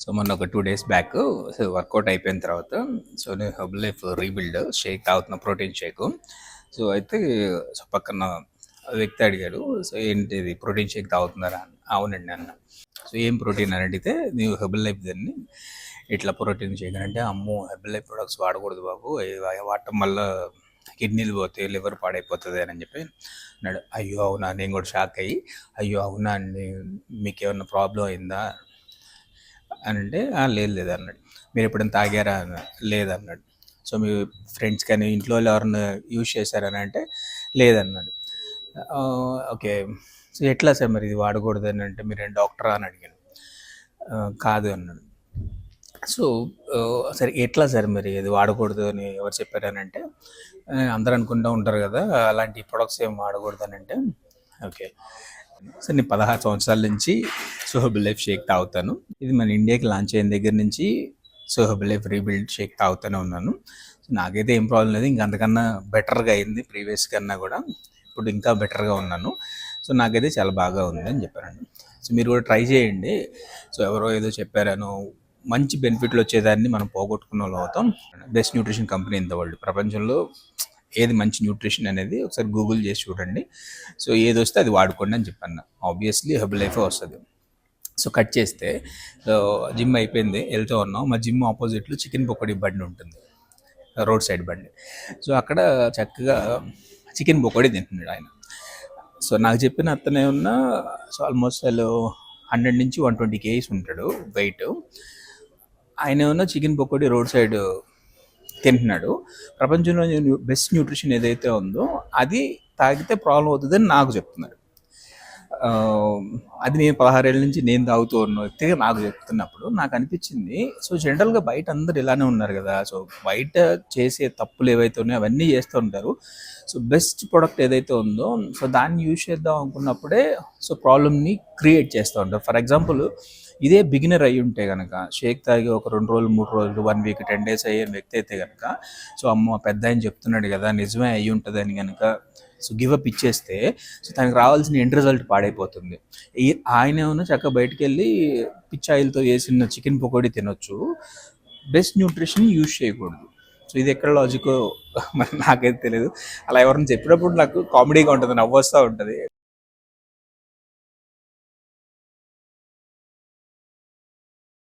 So మొన్న ఒక two days back so workout అయిపోయిన తర్వాత సో నేను హబ్ లైఫ్ రీబిల్డ్ షేక్ తాగుతున్న ప్రోటీన్ షేక్ సో అయితే సో పక్కన వ్యక్తి అడిగాడు సో ఏంటి ఇది ప్రోటీన్ షేక్ తాగుతున్నారా? అని అవునండి అన్న. సో ఏం ప్రోటీన్ అని అడిగితే నీవు హెబల్ లైఫ్ దాన్ని ఇట్లా ప్రోటీన్ షేక్ అని అంటే అమ్మో హెబల్ లైఫ్ ప్రొడక్ట్స్ వాడకూడదు బాబు వాడటం వల్ల కిడ్నీలు పోతాయి లివర్ పాడైపోతుంది అని చెప్పి అన్నాడు. అయ్యో అవునా నేను కూడా షాక్ అయ్యి అయ్యో అవునా అండి మీకు ఏమన్నా ప్రాబ్లం అయిందా? అని అంటే లేదు లేదు అన్నాడు. మీరు ఎప్పుడైనా తాగారా? అన్న లేదన్నాడు సో మీ ఫ్రెండ్స్ కానీ ఇంట్లో వాళ్ళు ఎవరైనా యూజ్ చేశారని అంటే లేదన్నాడు ఓకే. సో ఎట్లా సార్ మరి ఇది వాడకూడదు అని అంటే మీరేం డాక్టరా? అని అడిగాను. కాదు అన్నాడు. సో సరే ఎట్లా సార్ మరి ఇది వాడకూడదు అని ఎవరు చెప్పారనంటే అందరూ అనుకుంటూ ఉంటారు కదా అలాంటి ప్రొడక్ట్స్ ఏం వాడకూడదు అని అంటే ఓకే. సార్ నేను పదహారు సంవత్సరాల నుంచి సోహబ్ లైఫ్ షేక్ తాగుతాను. ఇది మన ఇండియాకి లాంచ్ అయిన దగ్గర నుంచి సోహబ్ లైఫ్ రీబిల్డ్ షేక్ తాగుతూనే ఉన్నాను. సో నాకైతే ఏం ప్రాబ్లం లేదు. ఇంకా అంతకన్నా బెటర్గా అయింది ప్రీవియస్ కన్నా కూడా. ఇప్పుడు ఇంకా బెటర్గా ఉన్నాను. సో నాకైతే చాలా బాగా ఉంది అని చెప్పారండి. సో మీరు కూడా ట్రై చేయండి. సో ఎవరో ఏదో చెప్పారనో మంచి బెనిఫిట్లు వచ్చేదాన్ని మనం పోగొట్టుకున్న వాళ్ళు అవుతాం. Best nutrition company in the world ప్రపంచంలో ఏది మంచి న్యూట్రిషన్ అనేది ఒకసారి గూగుల్ చేసి చూడండి. సో ఏది వస్తే అది వాడుకోండి అని చెప్పాను ఆబ్వియస్లీ హెబ్ లైఫే వస్తుంది. సో కట్ చేస్తే జిమ్ అయిపోయింది వెళ్తూ ఉన్నాం. మా జిమ్ ఆపోజిట్లో చికెన్ పకోడీ బండి ఉంటుంది. రోడ్ సైడ్ బండి. సో అక్కడ చక్కగా చికెన్ పకోడీ తింటున్నాడు ఆయన. సో నాకు చెప్పిన అతనే ఉన్న సో ఆల్మోస్ట్ అసలు హండ్రెడ్ నుంచి వన్ ట్వంటీ కేజీస్ ఉంటాడు వెయిట్. ఆయన ఉన్న చికెన్ పకోడీ రోడ్ సైడ్ తింటున్నాడు. ప్రపంచంలో బెస్ట్ న్యూట్రిషన్ ఏదైతే ఉందో అది తాగితే ప్రాబ్లం అవుతుందని నాకు చెప్తున్నాడు అది నేను పదహారేళ్ళ నుంచి నేను తాగుతూ ఉన్న వ్యక్తిగా నాకు చెప్తున్నప్పుడు నాకు అనిపించింది. సో జనరల్గా బయట అందరు ఇలానే ఉన్నారు కదా. సో బయట చేసే తప్పులు ఏవైతే ఉన్నాయో అవన్నీ చేస్తూ ఉంటారు. సో బెస్ట్ ప్రోడక్ట్ ఏదైతే ఉందో సో దాన్ని యూజ్ చేద్దాం అనుకున్నప్పుడే సో ప్రాబ్లమ్ని క్రియేట్ చేస్తూ ఉంటారు. ఫర్ ఎగ్జాంపుల్ ఇదే బిగినర్ అయి ఉంటే కనుక షేక్ తాగి ఒక రెండు రోజులు మూడు రోజులు వన్ వీక్ టెన్ డేస్ అయ్యే వ్యక్తి అయితే కనుక సో అమ్మ పెద్ద ఆయన చెప్తున్నాడు కదా నిజమే అయ్యి ఉంటుందని కనుక సో గివ్ అప్ ఇచ్చేస్తే సో తనకు రావాల్సిన ఎండ్ రిజల్ట్ పాడైపోతుంది. ఆయన ఏమన్నా చక్కగా బయటికి వెళ్ళి పిచ్చాయిలతో వేసిన చికెన్ పకోడీ తినొచ్చు. బెస్ట్ న్యూట్రిషన్ యూజ్ చేయకూడదు. సో ఇది ఎక్కడ లాజిక్ మరి నాకైతే తెలియదు అలా ఎవరైనా చెప్పినప్పుడు నాకు కామెడీగా ఉంటుంది నవ్వు వస్తూ ఉంటుంది.